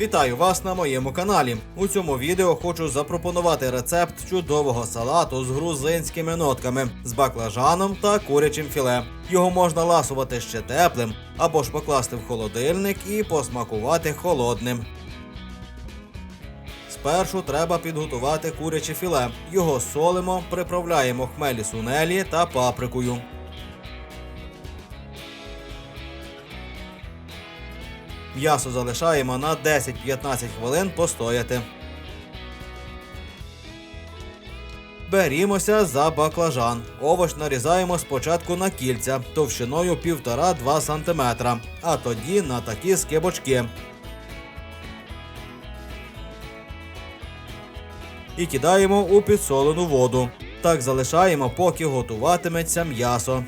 Вітаю вас на моєму каналі. У цьому відео хочу запропонувати рецепт чудового салату з грузинськими нотками, з баклажаном та курячим філе. Його можна ласувати ще теплим або ж покласти в холодильник і посмакувати холодним. Спершу треба підготувати куряче філе. Його солимо, приправляємо хмелі сунелі та паприкою. М'ясо залишаємо на 10-15 хвилин постояти. Берімося за баклажан. Овоч нарізаємо спочатку на кільця товщиною 1,5-2 см, а тоді на такі скибочки. І кидаємо у підсолену воду. Так залишаємо, поки готуватиметься м'ясо.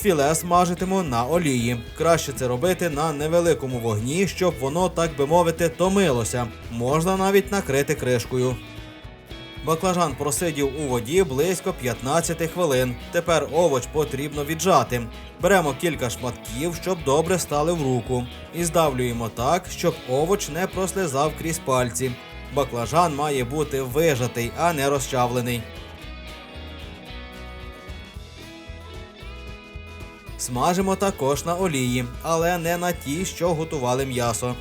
Філе смажитиму на олії. Краще це робити на невеликому вогні, щоб воно, так би мовити, томилося. Можна навіть накрити кришкою. Баклажан просидів у воді близько 15 хвилин. Тепер овоч потрібно віджати. Беремо кілька шматків, щоб добре стали в руку. І здавлюємо так, щоб овоч не прослизав крізь пальці. Баклажан має бути вижатий, а не розчавлений. Смажимо також на олії, але не на ті, що готували м'ясо.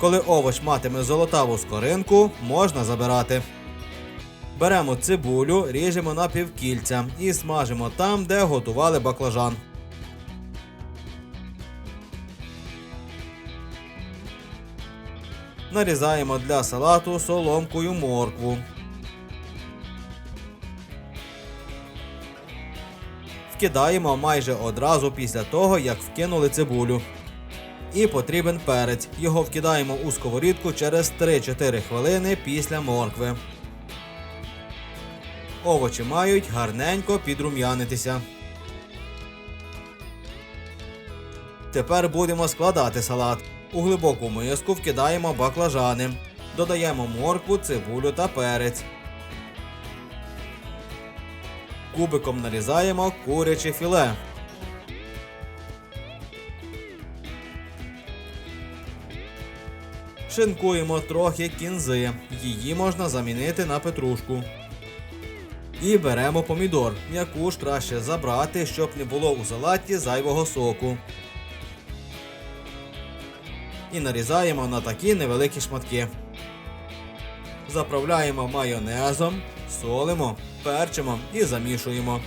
Коли овоч матиме золотаву скоринку, можна забирати. Беремо цибулю, ріжемо на півкільця і смажимо там, де готували баклажан. Нарізаємо для салату соломкою моркву. Вкидаємо майже одразу після того, як вкинули цибулю. І потрібен перець. Його вкидаємо у сковорідку через 3-4 хвилини після моркви. Овочі мають гарненько підрум'янитися. Тепер будемо складати салат. У глибоку миску вкидаємо баклажани. Додаємо моркву, цибулю та перець. Кубиком нарізаємо куряче філе. Шинкуємо трохи кінзи. Її можна замінити на петрушку. І беремо помідор. М'яку ж краще забрати, щоб не було у салаті зайвого соку. І нарізаємо на такі невеликі шматки. Заправляємо майонезом, солимо, перчимо і замішуємо.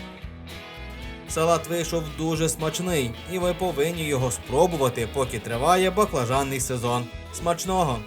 Салат вийшов дуже смачний, і ви повинні його спробувати, поки триває баклажанний сезон. Смачного!